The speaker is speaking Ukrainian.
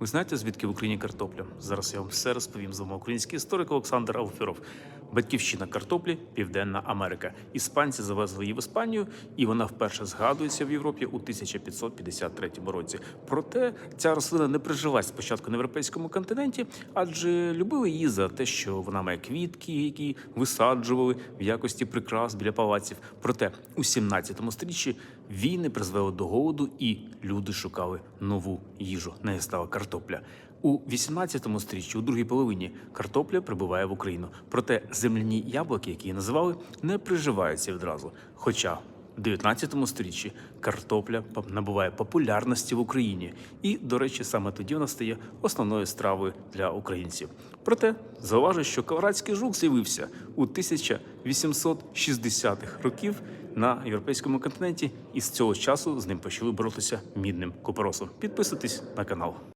Ви знаєте, звідки в Україні картопля? Зараз я вам все розповім. З вами український історик Олександр Алферов. Батьківщина картоплі Південна Америка. Іспанці завезли її в Іспанію, і вона вперше згадується в Європі у 1553 році. Проте ця рослина не прижилась спочатку на європейському континенті, адже любили її за те, що вона має квітки, які висаджували в якості прикрас біля палаців. Проте у 17 сторіччі війни призвели до голоду, і люди шукали нову їжу. Нею стала картопля. У 18 сторіччі, у другій половині, картопля прибуває в Україну. Проте земляні яблуки, які називали, не приживаються відразу. Хоча в 19 сторіччі картопля набуває популярності в Україні, і, до речі, саме тоді вона стає основною стравою для українців. Проте зауважу, що колорадський жук з'явився у 1860-х років на європейському континенті, і з цього часу з ним почали боротися мідним купоросом. Підписуйтесь на канал.